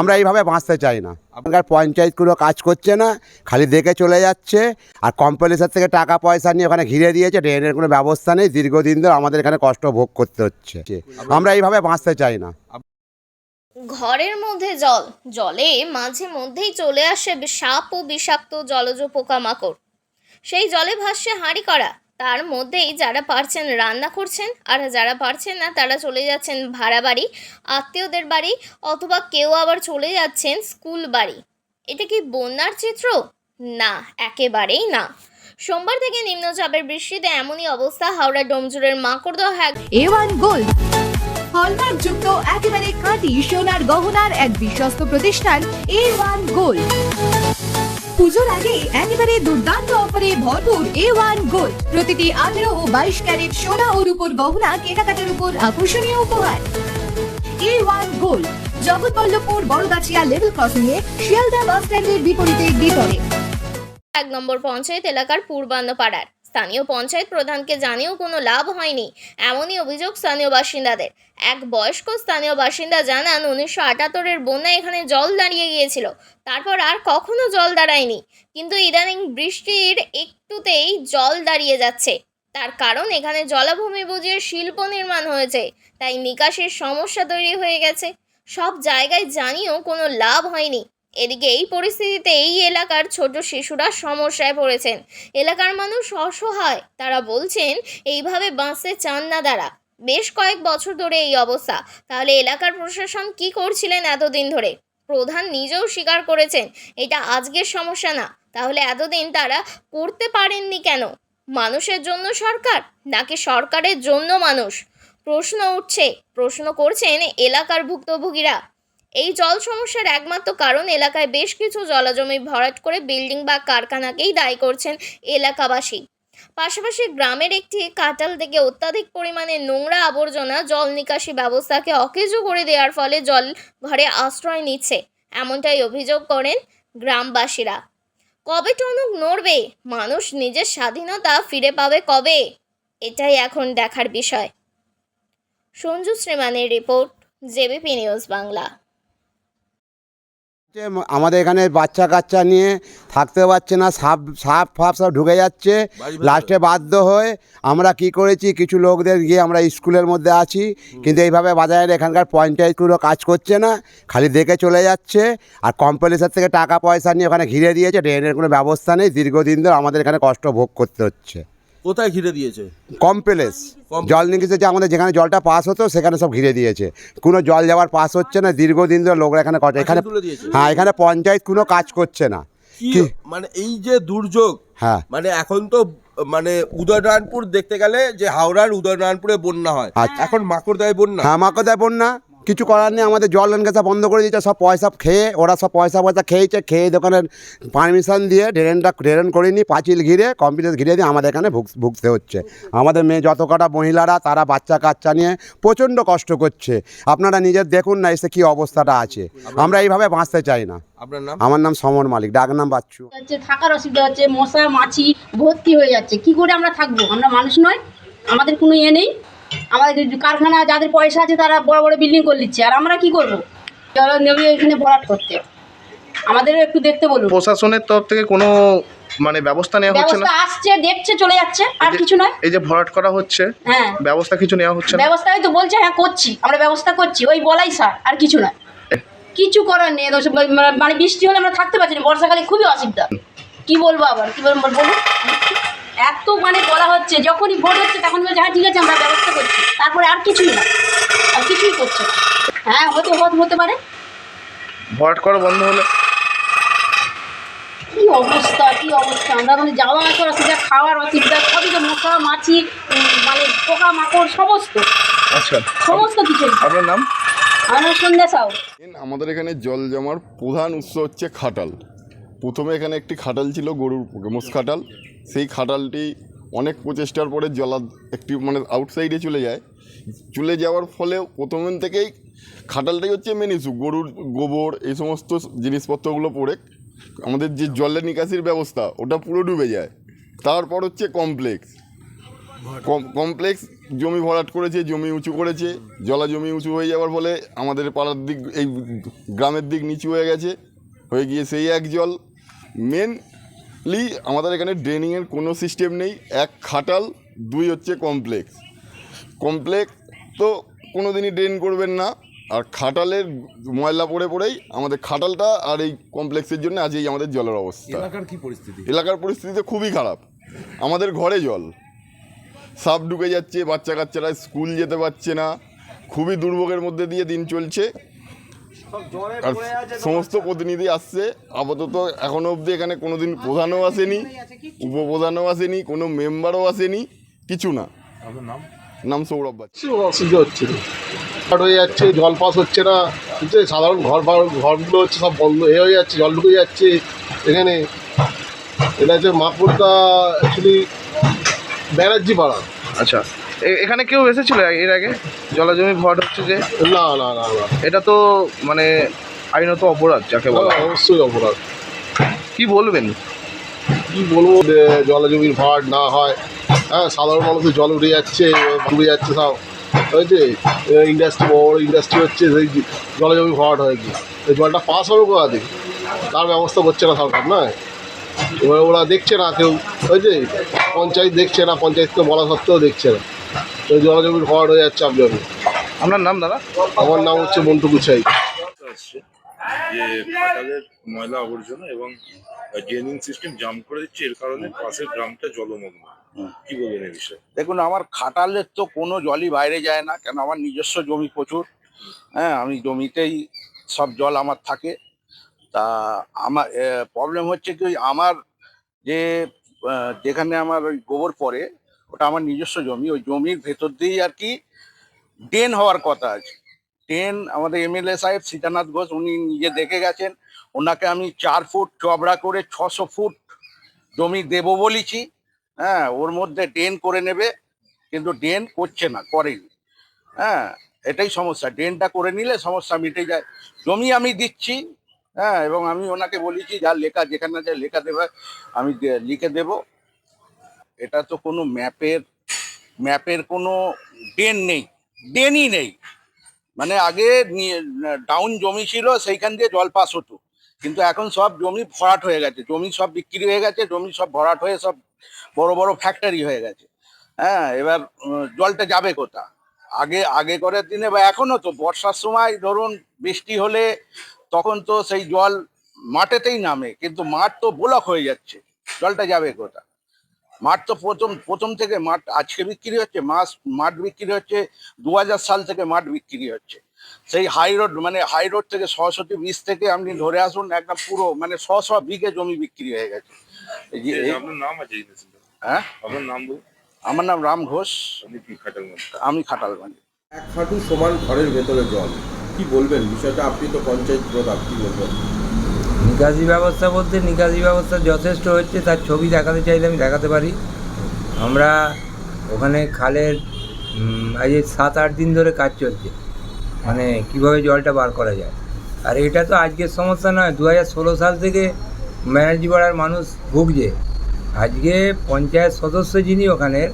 আমরা এইভাবে বাঁচতে চাই না। আপনার পঞ্চায়েত কোনো কাজ করছে না, খালি দেখে চলে যাচ্ছে, আর কম্পানিসার থেকে টাকা পয়সা নিয়ে ওখানে ঘিরে দিয়েছে, ড্রেনের কোনো ব্যবস্থা নেই, দীর্ঘদিন ধরে আমাদের এখানে কষ্ট ভোগ করতে হচ্ছে। আমরা এইভাবে বাঁচতে চাই না। ঘরের মধ্যে জল, জলে মাঝে মধ্যেই চলে আসে সাপ ও বিষাক্ত জলজ পোকামাকড়। সেই জলে ভাসছে হাঁড়ি করা। তার মধ্যেই যারা পারছেন রান্না করছেন, আর যারা পারছেন না তারা চলে যাচ্ছেন ভাড়া বাড়ি, আত্মীয়দের বাড়ি, অথবা কেউ আবার চলে যাচ্ছেন স্কুল বাড়ি। এটা কি বন্যার চিত্র? না, একেবারেই না। সোমবার থেকে নিম্নচাপের বৃষ্টিতে এমনই অবস্থা, হাওড়া ডোমজুরের মাকড়দহ এক এ ওয়ান গোল্ড হলমার্ক যুক্ত একেবারে খাঁটি সোনার গহনার এক বিশ্বস্ত প্রতিষ্ঠান এ ওয়ান গোল্ড পুজোর আগে একেবারে দুর্দান্ত অফারে ভরপুর এ ওয়ান গোল্ড প্রতিটি আঠেরো ও বাইশ ক্যারেট সোনা ও রূপর গহনা কেনাকাটার উপর আকর্ষণীয় উপহার। A one gold Jagatballavpur Bargachhia level crossing A Sealdah bus স্ট্যান্ডের বিপরীতে বিতরে এক নম্বর পঞ্চায়েত এলাকার পূর্বান্ন পাড়ার স্থানীয় পঞ্চায়েত প্রধানকে জানিয়েও কোনো লাভ হয়নি, এমনই অভিযোগ স্থানীয় বাসিন্দাদের। এক বয়স্ক স্থানীয় বাসিন্দা জানান, উনিশশো আটাত্তরের বন্যায় এখানে জল দাঁড়িয়ে গিয়েছিল। তারপর আর কখনো জল দাঁড়ায়নি। কিন্তু ইদানিং বৃষ্টির একটুতেই জল দাঁড়িয়ে যাচ্ছে। তার কারণ, এখানে জলাভূমি বুঝিয়ে শিল্প নির্মাণ হয়েছে, তাই নিকাশের সমস্যা তৈরি হয়ে গেছে। সব জায়গায় জানিয়েও কোনো লাভ হয়নি। এদিকে এই পরিস্থিতিতে এই এলাকার ছোট শিশুরা সমস্যায় পড়েছেন। এলাকার মানুষ অসহায়। তারা বলছেন, এইভাবে বাঁচতে চান না তারা। বেশ কয়েক বছর ধরে এই অবস্থা। তাহলে এলাকার প্রশাসন কি করছিলেন এতদিন ধরে? প্রধান নিজেও স্বীকার করেছেন, এটা আজকের সমস্যা না। তাহলে এতদিন তারা করতে পারেননি কেন? মানুষের জন্য সরকার নাকি সরকারের জন্য মানুষ? প্রশ্ন উঠছে। প্রশ্ন করছেন এলাকার ভুক্তভোগীরা। এই জল সমস্যার একমাত্র কারণ এলাকায় বেশ কিছু জলাজমি ভরাট করে বিল্ডিং বা কারখানাকেই দায়ী করছেন এলাকাবাসী। পাশাপাশি গ্রামের একটি কাটাল থেকে অত্যাধিক পরিমাণে নোংরা আবর্জনা জল নিকাশি ব্যবস্থাকে অকেজো করে দেওয়ার ফলে জল ঘরে আশ্রয় নিচ্ছে, এমনটাই অভিযোগ করেন গ্রামবাসীরা। কবে টনক নড়বে? মানুষ নিজের স্বাধীনতা ফিরে পাবে কবে? এটাই এখন দেখার বিষয়। সঞ্জু শ্রীমানের রিপোর্ট, জেবিপি নিউজ বাংলা। আমাদের এখানে বাচ্চা কাচ্চা নিয়ে থাকতে পারছে না সাপ সাপ ফাপ সব ঢুকে যাচ্ছে। লাস্টে বাধ্য হয়ে আমরা কি করেছি কিছু লোকদের গিয়ে আমরা স্কুলের মধ্যে আছি। কিন্তু এইভাবে বাজারের এখানকার পঞ্চায়েত কোনো কাজ করছে না খালি দেখে চলে যাচ্ছে। আর কোম্পানিসার থেকে টাকা পয়সা নিয়ে ওখানে ঘিরে দিয়েছে ড্রেনের কোনো ব্যবস্থা নেই। দীর্ঘদিন ধরে আমাদের এখানে কষ্ট ভোগ করতে হচ্ছে। কোথায় ঘিরে দিয়েছে? কমপ্লেস কম- জল নিকেছে যে আমাদের যেখানে জলটা পাস হতো সেখানে সব ঘিরে দিয়েছে। কোনো জল যাওয়ার পাস হচ্ছে না দীর্ঘদিন ধরে লোকরা এখানে করে এখানে হ্যাঁ এখানে পঞ্চায়েত কোনো কাজ করছে না। কি? মানে এই যে দুর্যোগ হ্যাঁ। মানে এখন তো মানে উদয়নারায়ণপুর দেখতে গেলে যে হাওড়ার উদয়নারায়ণপুরে বন্যা হয়। আচ্ছা। এখন মাকড়দায় বন্যা। হ্যাঁ আমাকে দেয় বন্যা। কিছু করার নেই আমাদের জল নিকাশা বন্ধ করে দিয়েছে সব পয়সা খেয়ে ওরা সব পয়সা পয়সা খেয়েছে খেয়ে দোকানের পারমিশন দিয়ে ড্রেনটা ড্রেন করিনি পাঁচিল ঘিরে কম্পিউটার ঘিরে দিয়ে আমাদের এখানে ভুগ- ভুগতে হচ্ছে। আমাদের মেয়ে যত কটা মহিলারা তারা বাচ্চা কাচ্চা নিয়ে প্রচণ্ড কষ্ট করছে। আপনারা নিজের দেখুন না এসে কী অবস্থাটা আছে। আমরা এইভাবে বাঁচতে চাই না। আপনার নাম? আমার নাম সমর মালিক ডাক নাম বাচ্চু। থাকার অসুবিধা হচ্ছে মশা মাছি ভর্তি হয়ে যাচ্ছে। কি করে আমরা থাকব? আমরা মানুষ নয় আমাদের কোনো ইয়ে নেই। আমাদের কারখানা যাদের পয়সা আছে তারা বড় বড় বিল্ডিং করে নিচ্ছে আর আমরা কি করব? চলো নেমে এখানে ভরাট করতে। আমাদেরও একটু দেখতে বলুন। প্রশাসনের তরফ থেকে কোনো মানে ব্যবস্থা নেওয়া হচ্ছে না? আসছে দেখছে চলে যাচ্ছে আর কিছু নয়। এই যে ভরাট করা হচ্ছে হ্যাঁ। ব্যবস্থা কিছু নেওয়া হচ্ছে না? ব্যবস্থা হয়তো বলছে হ্যাঁ করছি আমরা ব্যবস্থা করছি ওই বলাই স্যার আর কিছু নয়। কিছু করার নেই মানে বৃষ্টি হলে আমরা থাকতে পারছি না বর্ষাকালে খুবই অসুবিধা। কি বলব আবার কি বলব বলুন? এত মানে বলা হচ্ছে যখনই ভোট হচ্ছে তখন বলছে হ্যাঁ ঠিক আছে আমরা ব্যবস্থা করছি। তারপরে আর কিছুই না। আর কিছুই করছে না। হ্যাঁ হতে হতে হতে পারে। ভোট করা বন্ধ হলে। কি অবস্থা কি অবস্থা? আমরা মানে যাওয়া আসার অসুবিধা খাওয়ার অসুবিধা সবই তো মশা মাছি মানে পোকা মাকড় সমস্ত। আচ্ছা সমস্ত কিছু আপনার নাম? আমার সন্ধ্যা সাউ। আমাদের এখানে জল জমার প্রধান উৎস হচ্ছে খাটাল। প্রথমে এখানে একটি খাটাল ছিল, গরুর মোষ খাটাল। সেই খাটালটি অনেক প্রচেষ্টার পরে জলা একটি মানে আউটসাইডে চলে যায়। চলে যাওয়ার ফলে প্রথম থেকেই খাটালটাই হচ্ছে মেন ইস্যু গরুর গোবর, এই সমস্ত জিনিসপত্রগুলো পড়ে। আমাদের যে জলের নিকাশির ব্যবস্থা, ওটা পুরো ডুবে যায়। তারপর হচ্ছে কমপ্লেক্স কমপ্লেক্স জমি ভরাট করেছে, জমি উঁচু করেছে, জলা জমি উঁচু হয়ে যাওয়ার ফলে আমাদের পাড়ার দিক, এই গ্রামের দিক নিচু হয়ে গেছে। হয়ে গিয়ে সেই এক জল মেনলি আমাদের এখানে ড্রেনিংয়ের কোনো সিস্টেম নেই। এক খাটাল দুই হচ্ছে কমপ্লেক্স কমপ্লেক্স তো কোনো দিনই ড্রেন করবেন না। আর খাটালের ময়লা পড়ে পড়েই আমাদের খাটালটা আর এই কমপ্লেক্সের জন্য আজ এই আমাদের জলের অবস্থা। এলাকার কি পরিস্থিতি? এলাকার পরিস্থিতি তো খুবই খারাপ। আমাদের ঘরে জল। সাপ ঢুকে যাচ্ছে বাচ্চা কাচ্চারা স্কুল যেতে পারছে না। খুবই দুর্ভোগের মধ্যে দিয়ে দিন চলছে। আর সমস্ত প্রতিনিধি আসছে আপাতত এখনও অবধি এখানে কোনো দিন প্রধানও আসেনি উপপ্রধানও আসেনি কোনো মেম্বারও আসেনি কিছু না। নাম? সৌরভ বাচ্চা কিছু অসুবিধা হচ্ছে ফ্লাড হয়ে যাচ্ছে জল পাস হচ্ছে না। বুঝছে সাধারণ ঘর ঘরগুলো হচ্ছে সব বন্ধ এ হয়ে যাচ্ছে জল ঢুকে যাচ্ছে এখানে। এটা হচ্ছে মাপুরদা অ্যাকচুয়ালি ব্যানার্জি পাড়া। আচ্ছা। এখানে কেউ এসেছিল এর আগে? জলাজমি ভরাট হচ্ছে যে? না না না না। এটা তো মানে আইনত অপরাধ যাকে বলা। হয়। অবশ্যই অপরাধ। কি বলবেন? কী বলব জলজমির ভাট না হয় হ্যাঁ সাধারণ মানুষের জল উঠে যাচ্ছে ডুবে যাচ্ছে সব। হয়েছে ইন্ডাস্ট্রি বড় বড় ইন্ডাস্ট্রি হচ্ছে সেই জলজমি ভাট হয়ে গিয়ে এই জলটা পাস হবে কোথা থেকে? তার ব্যবস্থা করছে না সরকার না এবার ওরা দেখছে না কেউ। হয়েছে পঞ্চায়েত দেখছে না পঞ্চায়েতকে বলা সত্ত্বেও দেখছে না। তো জলজমির ভাট হয়ে যাচ্ছে আপনি আপনার নাম দাদা? আমার নাম হচ্ছে মন্টু গুছাই। যে খাটালের ময়লা আবর্জনা এবং ড্রেনিং সিস্টেম জাম করে দিচ্ছে এর কারণে পাশের গ্রামটা জলমগ্ন। কি বলবেন এই বিষয়ে? দেখুন আমার খাটালের তো কোনো জলই বাইরে যায় না কেন আমার নিজস্ব জমি প্রচুর। হ্যাঁ আমি জমিতেই সব জল আমার থাকে। তা আমার প্রবলেম হচ্ছে কি ওই আমার যে যেখানে আমার ওই গোবর পড়ে ওটা আমার নিজস্ব জমি, ওই জমির ভেতর দিয়েই আর কি ড্রেন হওয়ার কথা আছে। ড্রেন আমাদের এমএলএ সাহেব সীতানাথ ঘোষ, উনি নিজে দেখে গেছেন, ওনাকে আমি চার ফুট চবড়া করে ছশো ফুট জমি দেবো বলেছি হ্যাঁ ওর মধ্যে ড্রেন করে নেবে, কিন্তু ড্রেন করছে না, করেনি। হ্যাঁ এটাই সমস্যা, ড্রেনটা করে নিলে সমস্যা মিটে যায়। জমি আমি দিচ্ছি হ্যাঁ এবং আমি ওনাকে বলেছি, যা লেখা, যেখানে যা লেখা দেবে, আমি লিখে দেব। এটা তো কোনো ম্যাপের ম্যাপের কোনো ড্রেন নেই, ড্রেনই নেই। মানে আগে ডাউন জমি ছিল, সেইখান দিয়ে জল পাস হতো। কিন্তু এখন সব জমি ভরাট হয়ে গেছে। জমি সব বিক্রি হয়ে গেছে, জমি সব ভরাট হয়ে সব বড় বড় ফ্যাক্টরি হয়ে গেছে। হ্যাঁ এবার জলটা যাবে কোথা? আগে আগে করার দিনে বা এখনও তো বর্ষার সময় ধরুন বৃষ্টি হলে তখন তো সেই জল মাঠেতেই নামে, কিন্তু মাঠ তো ব্লক হয়ে যাচ্ছে। জলটা যাবে কোথা? মাঠ তো প্রথম প্রথম থেকে মাঠ আজকে বিক্রি হচ্ছে মাছ মাঠ বিক্রি হচ্ছে দু হাজার সাল থেকে মাঠ বিক্রি হচ্ছে। সেই হাই রোড মানে হাই রোড থেকে সরস্বতী বীজ থেকে আপনি ধরে আসুন একদম পুরো মানে শ শ বিঘে জমি বিক্রি হয়ে গেছে। এই যে এই- আপনার নাম আছে জেনেছিল হ্যাঁ? বলুন। আমার নাম রাম ঘোষ। আমি খাটালগঞ্জ। এক হাঁটু সমান ঘরের ভেতরে জল কি বলবেন? বিষয়টা আপনি তো পঞ্চায়েত প্রধান কি বলবেন? নিকাশি ব্যবস্থা বলতে নিকাশি ব্যবস্থা যথেষ্ট হচ্ছে, তার ছবি দেখাতে চাইলে আমি দেখাতে পারি। আমরা ওখানে খালের আজ সাত আট দিন ধরে কাজ চলছে। মানে কীভাবে জলটা বার করা যায়। আর এটা তো আজকের সমস্যা নয় দু সাল থেকে ব্যানার্জি পাড়ার মানুষ ভুগছে। আজকে পঞ্চায়েত সদস্য যিনি ওখানের,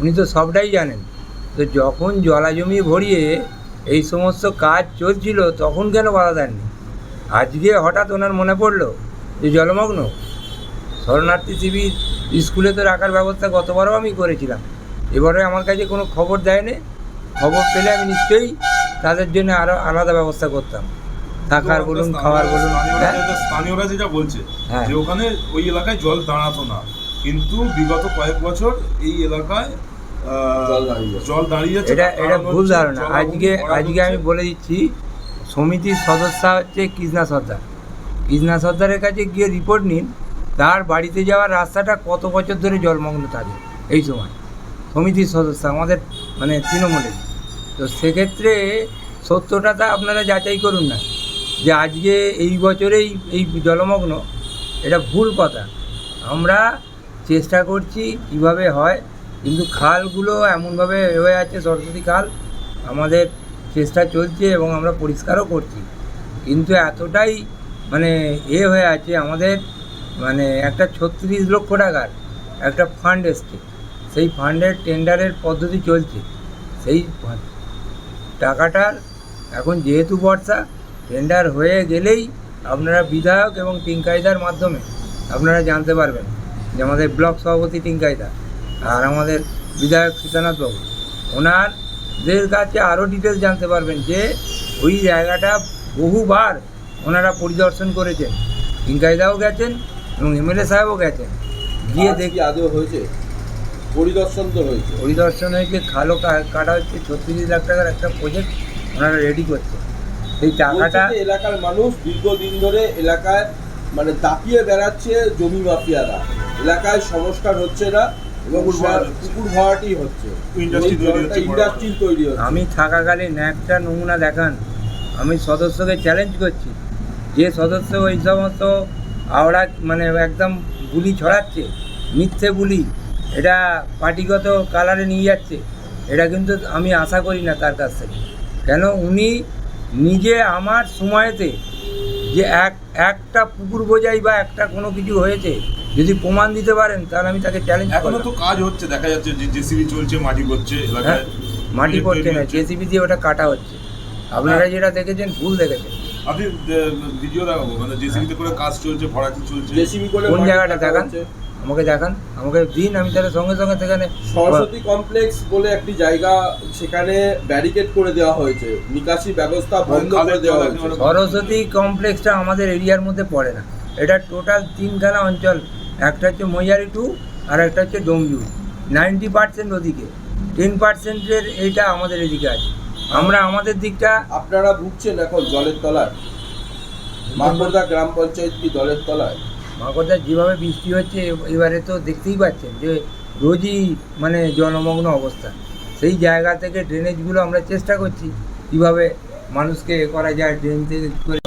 উনি তো সবটাই জানেন। তো যখন জলা জমি ভরিয়ে এই সমস্ত কাজ চলছিল, তখন কেন বাধা দেননি? আজকে হঠাৎ ওনার মনে পড়ল যে জলমগ্ন। শরণার্থী শিবির স্কুলে তো রাখার ব্যবস্থা গতবারও আমি করেছিলাম। এবারে আমার কাছে কোনো খবর দেয়নি। খবর পেলে আমি নিশ্চয়ই তাদের জন্য আরও আলাদা ব্যবস্থা করতাম। থাকার বলুন খাওয়ার বলুন হ্যাঁ? স্থানীয়রা যেটা বলছে হ্যাঁ। যে ওখানে ওই এলাকায় জল দাঁড়াতো না। কিন্তু বিগত কয়েক বছর এই এলাকায় জল দাঁড়িয়ে এটা এটা ভুল ধারণা। আজকে আজকে আমি বলে দিচ্ছি সমিতির সদস্য হচ্ছে কৃষ্ণা সর্দার। কৃষ্ণা সর্দারের কাছে গিয়ে রিপোর্ট নিন, তার বাড়িতে যাওয়ার রাস্তাটা কত বছর ধরে জলমগ্ন থাকে এই সময়। সমিতির সদস্য, আমাদের মানে তৃণমূলের। তো সেক্ষেত্রে সত্যটা তা আপনারা যাচাই করুন না, যে আজকে এই বছরেই এই জলমগ্ন, এটা ভুল কথা। আমরা চেষ্টা করছি কীভাবে হয়, কিন্তু খালগুলো এমনভাবে হয়ে আছে, সরস্বতী খাল, আমাদের চেষ্টা চলছে এবং আমরা পরিষ্কারও করছি। কিন্তু এতটাই মানে এ হয়ে আছে আমাদের মানে একটা ছত্রিশ লক্ষ টাকার একটা ফান্ড এসছে। সেই ফান্ডের টেন্ডারের পদ্ধতি চলছে। সেই টাকাটার এখন যেহেতু বর্ষা টেন্ডার হয়ে গেলেই আপনারা বিধায়ক এবং টিঙ্কাইদার মাধ্যমে আপনারা জানতে পারবেন যে আমাদের ব্লক সভাপতি টিঙ্কাইদা আর আমাদের বিধায়ক সীতানাথ বাবু ওনারদের কাছে আরও ডিটেলস জানতে পারবেন যে ওই জায়গাটা বহুবার ওনারা পরিদর্শন করেছেন। টিঙ্কাইদাও গেছেন এবং এমএলএ সাহেবও গেছেন। গিয়ে দেখি আদৌ হয়েছে? পরিদর্শন তো হয়েছে। পরিদর্শন হয়েছে খালো কাটা হচ্ছে ছত্রিশ লাখ টাকার একটা প্রজেক্ট ওনারা রেডি করছে। সেই টাকাটা এলাকার মানুষ দীর্ঘদিন ধরে এলাকায় মানে দাপিয়ে বেড়াচ্ছে জমি মাফিয়ারা। এলাকায় সংস্কার হচ্ছে না। আমি থাকাকালীন একটা নমুনা দেখান। আমি সদস্যকে চ্যালেঞ্জ করছি। যে সদস্য ওই সমস্ত আওড়া মানে একদম বুলি ছড়াচ্ছে মিথ্যে বুলি এটা পার্টিগত কালারে নিয়ে যাচ্ছে এটা কিন্তু আমি আশা করি না তার কাছ থেকে। কেন? উনি নিজে আমার সময়তে যে এক একটা পুকুর বোঝাই বা একটা কোনো কিছু হয়েছে যদি প্রমাণ দিতে পারেন তাহলে আমি তাকে চ্যালেঞ্জ এখনও তো কাজ হচ্ছে দেখা যাচ্ছে যে জেসিবি চলছে মাটি করছে হ্যাঁ এলাকায় মাটি তৈরি পড়ছে না জেসিবি দিয়ে ওটা কাটা হচ্ছে। আপনারা যেটা দেখেছেন ভুল দেখেছেন। আপনি ভিডিও দেখাবো মানে জেসিবিতে করে কাজ চলছে ভরাটি চলছে। জেসিবি করে কোন জায়গাটা দেখান। আমাকে দেখান। আমাকে দিন আমি তাহলে সঙ্গে সঙ্গে সেখানে সরস্বতী কমপ্লেক্স বলে একটি জায়গা সেখানে ব্যারিকেড করে দেওয়া হয়েছে। নিকাশি ব্যবস্থা বন্ধ করে দেওয়া হয়েছে। সরস্বতী কমপ্লেক্সটা আমাদের এরিয়ার মধ্যে পড়ে না। এটা টোটাল তিনখানা অঞ্চল একটা হচ্ছে মৈয়ারি টু আর একটা হচ্ছে ডোমজু নাইনটি পার্সেন্ট ওদিকে। টেন পার্সেন্টের এইটা আমাদের এদিকে আছে। আমরা আমাদের দিকটা আপনারা ভুগছেন এখন জলের তলায়। মাকড়দা গ্রাম পঞ্চায়েত কি জলের তলায়? মাকড়দা যেভাবে বৃষ্টি হচ্ছে এবারে তো দেখতেই পাচ্ছেন যে রোজই মানে জলমগ্ন অবস্থা। সেই জায়গা থেকে ড্রেনেজগুলো আমরা চেষ্টা করছি কীভাবে মানুষকে এ করা যায় ড্রেন থেকে 20.